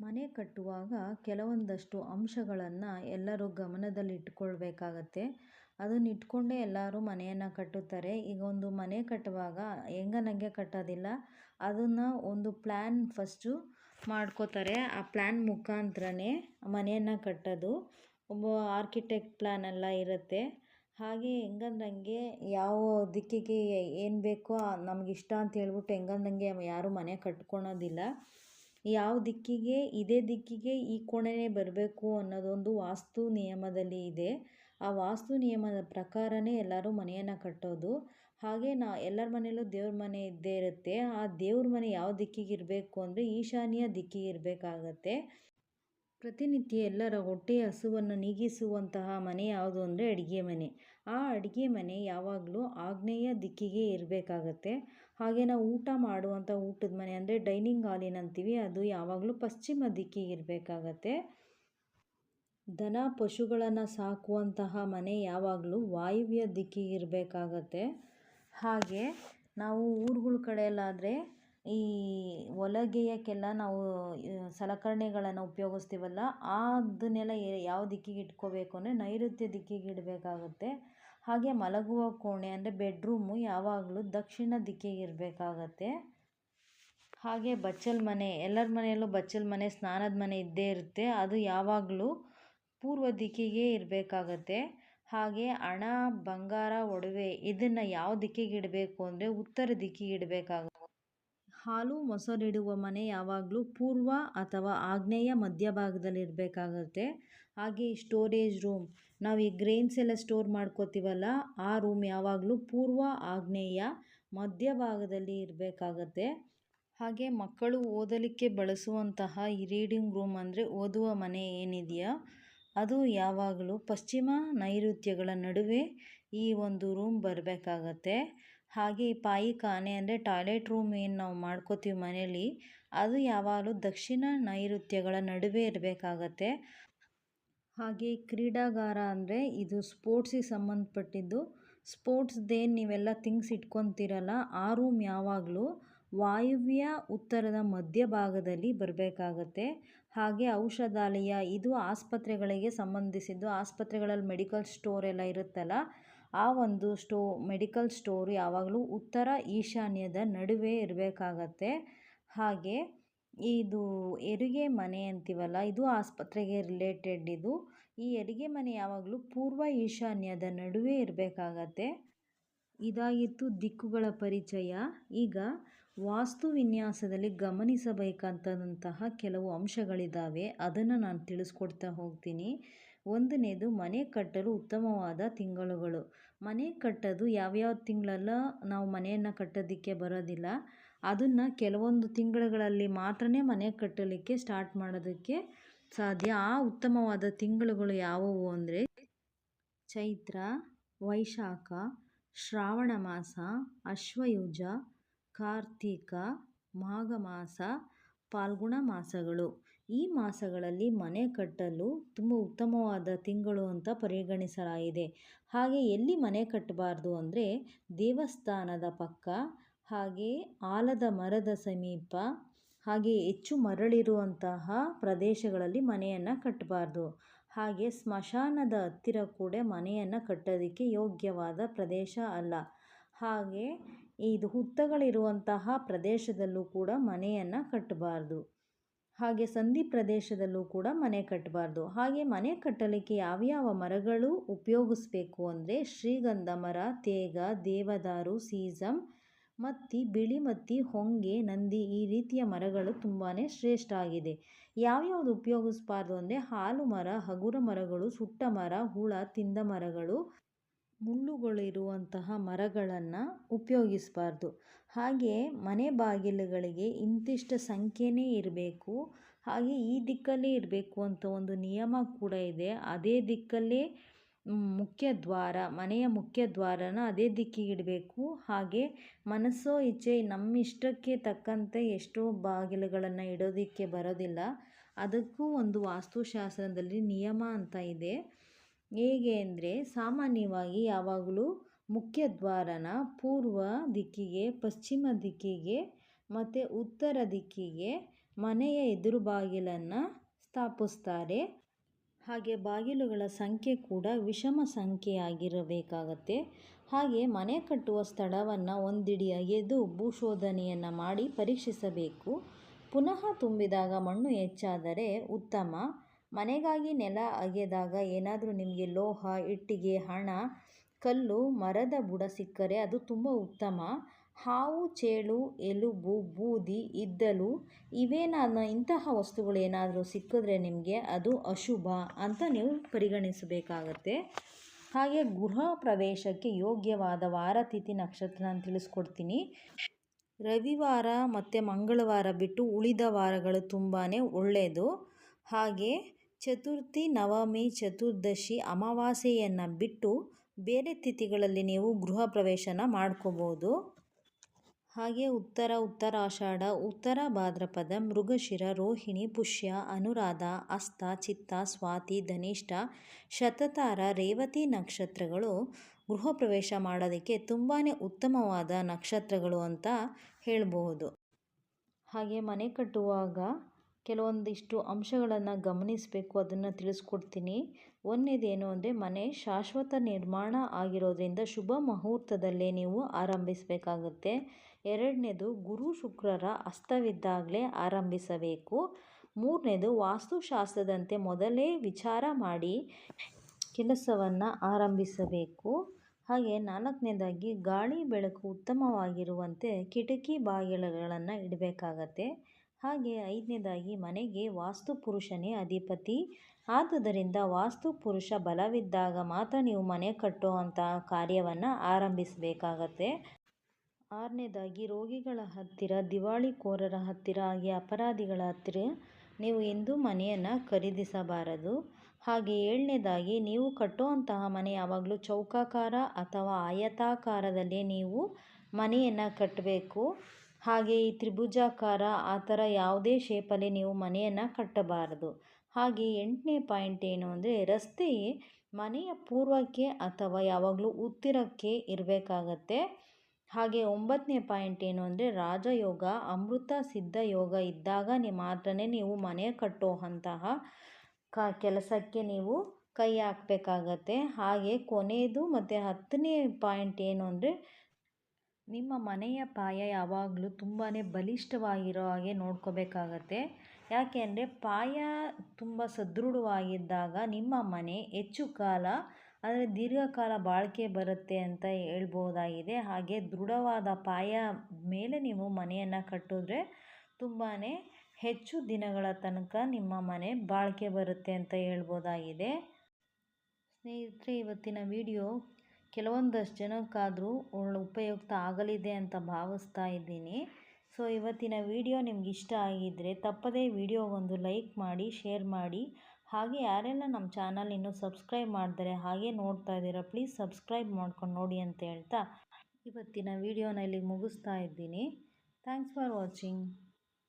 ಮನೆ ಕಟ್ಟುವಾಗ ಕೆಲವೊಂದಷ್ಟು ಅಂಶಗಳನ್ನು ಎಲ್ಲರೂ ಗಮನದಲ್ಲಿಟ್ಕೊಳ್ಬೇಕಾಗತ್ತೆ. ಅದನ್ನ ಇಟ್ಕೊಂಡೇ ಎಲ್ಲರೂ ಮನೆಯನ್ನು ಕಟ್ಟುತ್ತಾರೆ. ಈಗ ಒಂದು ಮನೆ ಕಟ್ಟುವಾಗ ಹೆಂಗನಂಗೆ ಕಟ್ಟೋದಿಲ್ಲ. ಅದನ್ನು ಒಂದು ಪ್ಲ್ಯಾನ್ ಫಸ್ಟು ಮಾಡ್ಕೋತಾರೆ. ಆ ಪ್ಲ್ಯಾನ್ ಮುಖಾಂತರನೇ ಮನೆಯನ್ನು ಕಟ್ಟೋದು ಒಬ್ಬ ಆರ್ಕಿಟೆಕ್ಟ್ ಪ್ಲ್ಯಾನ್ ಎಲ್ಲ ಇರುತ್ತೆ. ಹಾಗೆ ಹೆಂಗಂದಂಗೆ ಯಾವ ದಿಕ್ಕಿಗೆ ಏನು ಬೇಕೋ ನಮಗಿಷ್ಟ ಅಂತ ಹೇಳ್ಬಿಟ್ಟು ಹೆಂಗಂದಂಗೆ ಯಾರೂ ಮನೆ ಕಟ್ಕೊಳೋದಿಲ್ಲ. ಯಾವ ದಿಕ್ಕಿಗೆ, ಇದೇ ದಿಕ್ಕಿಗೆ ಈ ಕೋಣೆನೇ ಬರಬೇಕು ಅನ್ನೋದೊಂದು ವಾಸ್ತು ನಿಯಮದಲ್ಲಿ ಇದೆ. ಆ ವಾಸ್ತು ನಿಯಮದ ಪ್ರಕಾರನೇ ಎಲ್ಲರೂ ಮನೆಯನ್ನು ಕಟ್ಟೋದು. ಹಾಗೆ ನಾ, ಎಲ್ಲರ ಮನೆಯಲ್ಲೂ ದೇವ್ರ ಮನೆ ಇದ್ದೇ ಇರುತ್ತೆ. ಆ ದೇವ್ರ ಮನೆ ಯಾವ ದಿಕ್ಕಿಗೆ ಇರಬೇಕು ಅಂದರೆ ಈಶಾನ್ಯ ದಿಕ್ಕಿಗೆ ಇರಬೇಕಾಗತ್ತೆ. ಪ್ರತಿನಿತ್ಯ ಎಲ್ಲರ ಹೊಟ್ಟೆ ಹಸುವನ್ನು ನೀಗಿಸುವಂತಹ ಮನೆ ಯಾವುದು ಅಂದರೆ ಅಡುಗೆ ಮನೆ. ಆ ಅಡುಗೆ ಮನೆ ಯಾವಾಗಲೂ ಆಗ್ನೇಯ ದಿಕ್ಕಿಗೆ ಇರಬೇಕಾಗತ್ತೆ. ಹಾಗೆ ನಾವು ಊಟ ಮಾಡುವಂಥ ಊಟದ ಮನೆ ಅಂದರೆ ಡೈನಿಂಗ್ ಹಾಲ್ ಏನಂತೀವಿ ಅದು ಯಾವಾಗಲೂ ಪಶ್ಚಿಮ ದಿಕ್ಕಿಗೆ ಇರಬೇಕಾಗತ್ತೆ. ದನ ಪಶುಗಳನ್ನು ಸಾಕುವಂತಹ ಮನೆ ಯಾವಾಗಲೂ ವಾಯುವ್ಯ ದಿಕ್ಕಿಗೆ ಇರಬೇಕಾಗತ್ತೆ. ಹಾಗೆ ನಾವು ಊರುಗಳ ಕಡೆಯಲ್ಲಾದರೆ ಈ ಹೊಲಗೆಯಕ್ಕೆಲ್ಲ ನಾವು ಸಲಕರಣೆಗಳನ್ನು ಉಪಯೋಗಿಸ್ತೀವಲ್ಲ ಅದನ್ನೆಲ್ಲ ಯಾವ ದಿಕ್ಕಿಗೆ ಇಟ್ಕೋಬೇಕು ಅಂದರೆ ನೈಋತ್ಯ ದಿಕ್ಕಿಗೆ ಇಡಬೇಕಾಗತ್ತೆ. ಹಾಗೆ ಮಲಗುವ ಕೋಣೆ ಅಂದರೆ ಬೆಡ್ರೂಮು ಯಾವಾಗಲೂ ದಕ್ಷಿಣ ದಿಕ್ಕಿಗೆ ಇರಬೇಕಾಗತ್ತೆ. ಹಾಗೆ ಬಚ್ಚಲು ಮನೆ, ಎಲ್ಲರ ಮನೆಯಲ್ಲೂ ಬಚ್ಚಲು ಮನೆ, ಸ್ನಾನದ ಮನೆ ಇದ್ದೇ ಇರುತ್ತೆ. ಅದು ಯಾವಾಗಲೂ ಪೂರ್ವ ದಿಕ್ಕಿಗೆ ಇರಬೇಕಾಗತ್ತೆ. ಹಾಗೆ ಹಣ, ಬಂಗಾರ, ಒಡವೆ ಇದನ್ನು ಯಾವ ದಿಕ್ಕಿಗೆ ಇಡಬೇಕು ಅಂದರೆ ಉತ್ತರ ದಿಕ್ಕಿಗೆ ಇಡಬೇಕಾಗುತ್ತೆ. ಹಾಲು ಮೊಸರಿಡುವ ಮನೆ ಯಾವಾಗಲೂ ಪೂರ್ವ ಅಥವಾ ಆಗ್ನೇಯ ಮಧ್ಯಭಾಗದಲ್ಲಿ ಇರಬೇಕಾಗತ್ತೆ ಹಾಗೆ ಸ್ಟೋರೇಜ್ ರೂಮ್ ನಾವು ಈ ಗ್ರೇನ್ಸ್ ಎಲ್ಲ ಸ್ಟೋರ್ ಮಾಡ್ಕೋತೀವಲ್ಲ, ಆ ರೂಮ್ ಯಾವಾಗಲೂ ಪೂರ್ವ ಆಗ್ನೇಯ ಮಧ್ಯಭಾಗದಲ್ಲಿ ಇರಬೇಕಾಗತ್ತೆ. ಹಾಗೆ ಮಕ್ಕಳು ಓದಲಿಕ್ಕೆ ಬಳಸುವಂತಹ ಈ ರೀಡಿಂಗ್ ರೂಮ್ ಅಂದರೆ ಓದುವ ಮನೆ ಏನಿದೆಯಾ, ಅದು ಯಾವಾಗಲೂ ಪಶ್ಚಿಮ ನೈಋತ್ಯಗಳ ನಡುವೆ ಈ ಒಂದು ರೂಮ್ ಬರಬೇಕಾಗತ್ತೆ. ಹಾಗೆ ಪಾಯಿ ಪಾಯಿಖಾನೆ ಅಂದರೆ ಟಾಯ್ಲೆಟ್ ರೂಮ್ ಏನು ನಾವು ಮಾಡ್ಕೋತೀವಿ ಮನೇಲಿ, ಅದು ಯಾವಾಗಲೂ ದಕ್ಷಿಣ ನೈಋತ್ಯಗಳ ನಡುವೆ ಇರಬೇಕಾಗತ್ತೆ. ಹಾಗೆ ಕ್ರೀಡಾಗಾರ ಅಂದರೆ ಇದು ಸ್ಪೋರ್ಟ್ಸಿಗೆ ಸಂಬಂಧಪಟ್ಟಿದ್ದು. ಸ್ಪೋರ್ಟ್ಸ್ದೇನು ನೀವೆಲ್ಲ ಥಿಂಗ್ಸ್ ಇಟ್ಕೊತೀರಲ್ಲ, ಆ ರೂಮ್ ಯಾವಾಗಲೂ ವಾಯುವ್ಯ ಉತ್ತರದ ಮಧ್ಯಭಾಗದಲ್ಲಿ ಬರಬೇಕಾಗತ್ತೆ. ಹಾಗೆ ಔಷಧಾಲಯ, ಇದು ಆಸ್ಪತ್ರೆಗಳಿಗೆ ಸಂಬಂಧಿಸಿದ್ದು. ಆಸ್ಪತ್ರೆಗಳಲ್ಲಿ ಮೆಡಿಕಲ್ ಸ್ಟೋರ್ ಎಲ್ಲ ಇರುತ್ತಲ್ಲ ಆ ಒಂದು ಸ್ಟೋ, ಮೆಡಿಕಲ್ ಸ್ಟೋರ್ ಯಾವಾಗಲೂ ಉತ್ತರ ಈಶಾನ್ಯದ ನಡುವೆ ಇರಬೇಕಾಗತ್ತೆ. ಹಾಗೆ ಇದು ಹೆರಿಗೆ ಮನೆ ಅಂತೀವಲ್ಲ, ಇದು ಆಸ್ಪತ್ರೆಗೆ ರಿಲೇಟೆಡ್ ಇದು. ಈ ಹೆರಿಗೆ ಮನೆ ಯಾವಾಗಲೂ ಪೂರ್ವ ಈಶಾನ್ಯದ ನಡುವೆ ಇರಬೇಕಾಗತ್ತೆ. ಇದಾಗಿತ್ತು ದಿಕ್ಕುಗಳ ಪರಿಚಯ. ಈಗ ವಾಸ್ತು ವಿನ್ಯಾಸದಲ್ಲಿ ಗಮನಿಸಬೇಕಾದಂತಹ ಕೆಲವು ಅಂಶಗಳಿದ್ದಾವೆ ಅದನ್ನು ನಾನು ತಿಳಿಸ್ಕೊಡ್ತಾ ಹೋಗ್ತೀನಿ. ಒಂದನೇದು ಮನೆ ಕಟ್ಟಲು ಉತ್ತಮವಾದ ತಿಂಗಳುಗಳು. ಮನೆ ಕಟ್ಟೋದು ಯಾವ್ಯಾವ ತಿಂಗಳೆಲ್ಲ ನಾವು ಮನೆಯನ್ನು ಕಟ್ಟೋದಕ್ಕೆ ಬರೋದಿಲ್ಲ. ಅದನ್ನು ಕೆಲವೊಂದು ತಿಂಗಳುಗಳಲ್ಲಿ ಮಾತ್ರನೇ ಮನೆ ಕಟ್ಟಲಿಕ್ಕೆ ಸ್ಟಾರ್ಟ್ ಮಾಡೋದಕ್ಕೆ ಸಾಧ್ಯ. ಆ ಉತ್ತಮವಾದ ತಿಂಗಳುಗಳು ಯಾವುವು ಅಂದರೆ ಚೈತ್ರ, ವೈಶಾಖ, ಶ್ರಾವಣ ಮಾಸ, ಅಶ್ವಯುಜ, ಕಾರ್ತೀಕ, ಮಾಘ ಮಾಸ ಫಾಲ್ಗುಣ ಮಾಸಗಳು. ಈ ಮಾಸಗಳಲ್ಲಿ ಮನೆ ಕಟ್ಟಲು ತುಂಬ ಉತ್ತಮವಾದ ತಿಂಗಳು ಅಂತ ಪರಿಗಣಿಸಲಾಗಿದೆ. ಹಾಗೆ ಎಲ್ಲಿ ಮನೆ ಕಟ್ಟಬಾರ್ದು ಅಂದರೆ ದೇವಸ್ಥಾನದ ಪಕ್ಕ, ಹಾಗೆ ಆಲದ ಮರದ ಸಮೀಪ, ಹಾಗೆ ಹೆಚ್ಚು ಮರಳಿರುವಂತಹ ಪ್ರದೇಶಗಳಲ್ಲಿ ಮನೆಯನ್ನು ಕಟ್ಟಬಾರ್ದು. ಹಾಗೆ ಸ್ಮಶಾನದ ಹತ್ತಿರ ಕೂಡ ಮನೆಯನ್ನು ಕಟ್ಟೋದಕ್ಕೆ ಯೋಗ್ಯವಾದ ಪ್ರದೇಶ ಅಲ್ಲ. ಹಾಗೆ ಇದು ಹುತ್ತಗಳಿರುವಂತಹ ಪ್ರದೇಶದಲ್ಲೂ ಕೂಡ ಮನೆಯನ್ನು ಕಟ್ಟಬಾರ್ದು. ಹಾಗೆ ಸಂಧಿ ಪ್ರದೇಶದಲ್ಲೂ ಕೂಡ ಮನೆ ಕಟ್ಟಬಾರ್ದು. ಹಾಗೆ ಮನೆ ಕಟ್ಟಲಿಕ್ಕೆ ಯಾವ್ಯಾವ ಮರಗಳು ಉಪಯೋಗಿಸ್ಬೇಕು ಅಂದರೆ ಶ್ರೀಗಂಧ ಮರ ತೇಗ, ದೇವದಾರು ಸೀಸಮ್ ಮತ್ತಿ, ಬಿಳಿ ಮತ್ತಿ, ಹೊಂಗೆ, ನಂದಿ ಈ ರೀತಿಯ ಮರಗಳು ತುಂಬಾ ಶ್ರೇಷ್ಠ ಆಗಿದೆ. ಯಾವ್ಯಾವ್ದು ಉಪಯೋಗಿಸ್ಬಾರ್ದು ಅಂದರೆ ಹಾಲು ಮರ, ಹಗುರ ಮರಗಳು, ಸುಟ್ಟ ಮರ, ಹುಳ, ತಿಂದ ಮರಗಳು ಮುಳ್ಳುಗಳಿರುವಂತಹ ಮರಗಳನ್ನು ಉಪಯೋಗಿಸಬಾರ್ದು. ಹಾಗೆ ಮನೆ ಬಾಗಿಲುಗಳಿಗೆ ಇಂತಿಷ್ಟು ಸಂಖ್ಯೆನೇ ಇರಬೇಕು. ಹಾಗೆ ಈ ದಿಕ್ಕಲ್ಲೇ ಇರಬೇಕು ಅಂತ ಒಂದು ನಿಯಮ ಕೂಡ ಇದೆ. ಅದೇ ದಿಕ್ಕಲ್ಲೇ ಮುಖ್ಯ ದ್ವಾರ, ಮನೆಯ ಮುಖ್ಯ ದ್ವಾರನ ಅದೇ ದಿಕ್ಕಿಗೆ ಇಡಬೇಕು. ಹಾಗೆ ಮನಸ್ಸೋ ಇಚ್ಛೆ ನಮ್ಮ ಇಷ್ಟಕ್ಕೆ ತಕ್ಕಂತೆ ಎಷ್ಟೋ ಬಾಗಿಲುಗಳನ್ನು ಇಡೋದಕ್ಕೆ ಬರೋದಿಲ್ಲ. ಅದಕ್ಕೂ ಒಂದು ವಾಸ್ತುಶಾಸ್ತ್ರದಲ್ಲಿ ನಿಯಮ ಅಂತ ಇದೆ. ಹೇಗೆ ಅಂದರೆ ಸಾಮಾನ್ಯವಾಗಿ ಯಾವಾಗಲೂ ಮುಖ್ಯ ದ್ವಾರನ ಪೂರ್ವ ದಿಕ್ಕಿಗೆ, ಪಶ್ಚಿಮ ದಿಕ್ಕಿಗೆ ಮತ್ತು ಉತ್ತರ ದಿಕ್ಕಿಗೆ ಮನೆಯ ಎದುರು ಬಾಗಿಲನ್ನು ಸ್ಥಾಪಿಸ್ತಾರೆ. ಹಾಗೆ ಬಾಗಿಲುಗಳ ಸಂಖ್ಯೆ ಕೂಡ ವಿಷಮ ಸಂಖ್ಯೆಯಾಗಿರಬೇಕಾಗತ್ತೆ. ಹಾಗೆ ಮನೆ ಕಟ್ಟುವ ಸ್ಥಳವನ್ನು ಒಂದಿಡಿ ಅಗೆದು ಭೂಶೋಧನೆಯನ್ನು ಮಾಡಿ ಪರೀಕ್ಷಿಸಬೇಕು. ಪುನಃ ತುಂಬಿದಾಗ ಮಣ್ಣು ಹೆಚ್ಚಾದರೆ ಉತ್ತಮ. ಮನೆಗಾಗಿ ನೆಲ ಅಗೆದಾಗ ಏನಾದರೂ ನಿಮಗೆ ಲೋಹ, ಇಟ್ಟಿಗೆ, ಹಣ, ಕಲ್ಲು, ಮರದ ಬುಡ ಸಿಕ್ಕರೆ ಅದು ತುಂಬ ಉತ್ತಮ. ಹಾವು, ಚೇಳು, ಎಲುಬು, ಬೂದಿ, ಇದ್ದಲು ಇವೇನಾದ ಇಂತಹ ವಸ್ತುಗಳು ಏನಾದರೂ ಸಿಕ್ಕಿದ್ರೆ ನಿಮಗೆ ಅದು ಅಶುಭ ಅಂತ ನೀವು ಪರಿಗಣಿಸಬೇಕಾಗತ್ತೆ. ಹಾಗೆ ಗೃಹ ಪ್ರವೇಶಕ್ಕೆ ಯೋಗ್ಯವಾದ ವಾರ, ತಿಥಿ, ನಕ್ಷತ್ರ ನಾನು ತಿಳಿಸ್ಕೊಡ್ತೀನಿ. ರವಿವಾರ ಮತ್ತು ಮಂಗಳವಾರ ಬಿಟ್ಟು ಉಳಿದ ವಾರಗಳು ತುಂಬಾ ಒಳ್ಳೆಯದು ಹಾಗೆ ಚತುರ್ಥಿ, ನವಮಿ, ಚತುರ್ದಶಿ ಅಮಾವಾಸ್ಯೆಯನ್ನು ಬಿಟ್ಟು ಬೇರೆ ತಿಥಿಗಳಲ್ಲಿ ನೀವು ಗೃಹ ಪ್ರವೇಶನ ಮಾಡ್ಕೋಬೋದು. ಹಾಗೆ ಉತ್ತರ, ಉತ್ತರಾಷಾಢ, ಉತ್ತರ ಭಾದ್ರಪದ, ಮೃಗಶಿರ, ರೋಹಿಣಿ, ಪುಷ್ಯ, ಅನುರಾಧ, ಅಸ್ತ, ಚಿತ್ತ, ಸ್ವಾತಿ, ಧನಿಷ್ಠ, ಶತತಾರ, ರೇವತಿ ನಕ್ಷತ್ರಗಳು ಗೃಹ ಪ್ರವೇಶ ಮಾಡೋದಕ್ಕೆ ತುಂಬಾ ಉತ್ತಮವಾದ ನಕ್ಷತ್ರಗಳು ಅಂತ ಹೇಳಬಹುದು. ಹಾಗೆ ಮನೆ ಕಟ್ಟುವಾಗ ಕೆಲವೊಂದಿಷ್ಟು ಅಂಶಗಳನ್ನು ಗಮನಿಸಬೇಕು, ಅದನ್ನು ತಿಳಿಸ್ಕೊಡ್ತೀನಿ. ಒಂದನೇದೇನು ಅಂದರೆ, ಮನೆ ಶಾಶ್ವತ ನಿರ್ಮಾಣ ಆಗಿರೋದ್ರಿಂದ ಶುಭ ಮುಹೂರ್ತದಲ್ಲೇ ನೀವು ಆರಂಭಿಸಬೇಕಾಗುತ್ತೆ. ಎರಡನೇದು, ಗುರು ಶುಕ್ರರ ಅಸ್ತವಿದ್ದಾಗಲೇ ಆರಂಭಿಸಬೇಕು. ಮೂರನೇದು, ವಾಸ್ತುಶಾಸ್ತ್ರದಂತೆ ಮೊದಲೇ ವಿಚಾರ ಮಾಡಿ ಕೆಲಸವನ್ನು ಆರಂಭಿಸಬೇಕು. ಹಾಗೆ ನಾಲ್ಕನೇದಾಗಿ, ಗಾಳಿ ಬೆಳಕು ಉತ್ತಮವಾಗಿರುವಂತೆ ಕಿಟಕಿ ಬಾಗಿಲುಗಳನ್ನು ಇಡಬೇಕಾಗತ್ತೆ. ಹಾಗೆ ಐದನೇದಾಗಿ, ಮನೆಗೆ ವಾಸ್ತು ಪುರುಷನೇ ಅಧಿಪತಿ. ಆದುದರಿಂದ ವಾಸ್ತು ಪುರುಷ ಬಲವಿದ್ದಾಗ ಮಾತ್ರ ನೀವು ಮನೆ ಕಟ್ಟುವಂತಹ ಕಾರ್ಯವನ್ನು ಆರಂಭಿಸಬೇಕಾಗತ್ತೆ. ಆರನೇದಾಗಿ, ರೋಗಿಗಳ ಹತ್ತಿರ, ದಿವಾಳಿಕೋರರ ಹತ್ತಿರ ಹಾಗೆ ಅಪರಾಧಿಗಳ ಹತ್ತಿರ ನೀವು ಎಂದೂ ಮನೆಯನ್ನು ಖರೀದಿಸಬಾರದು. ಹಾಗೆ ಏಳನೇದಾಗಿ, ನೀವು ಕಟ್ಟುವಂತಹ ಮನೆ ಯಾವಾಗಲೂ ಚೌಕಾಕಾರ ಅಥವಾ ಆಯತಾಕಾರದಲ್ಲಿ ನೀವು ಮನೆಯನ್ನು ಕಟ್ಟಬೇಕು ಹಾಗೆ ಈ ತ್ರಿಭುಜಾಕಾರ ಆ ಥರ ಯಾವುದೇ ಶೇಪಲ್ಲಿ ನೀವು ಮನೆಯನ್ನು ಕಟ್ಟಬಾರದು. ಹಾಗೆ ಎಂಟನೇ ಪಾಯಿಂಟ್ ಏನು ಅಂದರೆ ರಸ್ತೆ ಮನೆಯ ಪೂರ್ವಕ್ಕೆ ಅಥವಾ ಯಾವಾಗಲೂ ಉತ್ತಿರಕ್ಕೆ ಇರಬೇಕಾಗತ್ತೆ. ಹಾಗೆ ಒಂಬತ್ತನೇ ಪಾಯಿಂಟ್ ಏನು ಅಂದರೆ ರಾಜಯೋಗ, ಅಮೃತ ಸಿದ್ಧ ಯೋಗ ಇದ್ದಾಗ ನೀವು ಮಾತ್ರನೇ ನೀವು ಮನೆ ಕಟ್ಟುವಂತಹ ಕ ಕೆಲಸಕ್ಕೆ ನೀವು ಕೈ ಹಾಕಬೇಕಾಗತ್ತೆ. ಹಾಗೆ ಕೊನೆಯದು ಮತ್ತು ಹತ್ತನೇ ಪಾಯಿಂಟ್ ಏನು ಅಂದರೆ ನಿಮ್ಮ ಮನೆಯ ಪಾಯ ಯಾವಾಗಲೂ ತುಂಬಾ ಬಲಿಷ್ಠವಾಗಿರೋ ಹಾಗೆ ನೋಡ್ಕೋಬೇಕಾಗತ್ತೆ. ಯಾಕೆ ಅಂದರೆ ಪಾಯ ತುಂಬ ಸದೃಢವಾಗಿದ್ದಾಗ ನಿಮ್ಮ ಮನೆ ಹೆಚ್ಚು ಕಾಲ, ಅಂದರೆ ದೀರ್ಘಕಾಲ ಬಾಳಿಕೆ ಬರುತ್ತೆ ಅಂತ ಹೇಳ್ಬೋದಾಗಿದೆ. ಹಾಗೆ ದೃಢವಾದ ಪಾಯ ಮೇಲೆ ನೀವು ಮನೆಯನ್ನು ಕಟ್ಟಿದ್ರೆ ತುಂಬಾ ಹೆಚ್ಚು ದಿನಗಳ ತನಕ ನಿಮ್ಮ ಮನೆ ಬಾಳಿಕೆ ಬರುತ್ತೆ ಅಂತ ಹೇಳ್ಬೋದಾಗಿದೆ. ಸ್ನೇಹಿತರೆ, ಇವತ್ತಿನ ವಿಡಿಯೋ ಕೆಲವೊಂದಷ್ಟು ಜನಕ್ಕಾದರೂ ಒಳ್ಳೆ ಉಪಯುಕ್ತ ಆಗಲಿದೆ ಅಂತ ಭಾವಿಸ್ತಾ ಇದ್ದೀನಿ. ಸೊ, ಇವತ್ತಿನ ವಿಡಿಯೋ ನಿಮ್ಗೆ ಇಷ್ಟ ಆಗಿದ್ದರೆ ತಪ್ಪದೇ ವಿಡಿಯೋಗೊಂದು ಲೈಕ್ ಮಾಡಿ, ಶೇರ್ ಮಾಡಿ. ಹಾಗೆ ಯಾರೆಲ್ಲ ನಮ್ಮ ಚಾನಲ್ ಇನ್ನೂ ಸಬ್ಸ್ಕ್ರೈಬ್ ಮಾಡಿದರೆ ಹಾಗೆ ನೋಡ್ತಾ ಇದ್ದೀರಾ, ಪ್ಲೀಸ್ ಸಬ್ಸ್ಕ್ರೈಬ್ ಮಾಡ್ಕೊಂಡು ನೋಡಿ ಅಂತ ಹೇಳ್ತಾ ಇವತ್ತಿನ ವಿಡಿಯೋನ ಇಲ್ಲಿಗೆ ಮುಗಿಸ್ತಾ ಇದ್ದೀನಿ. Thanks for watching.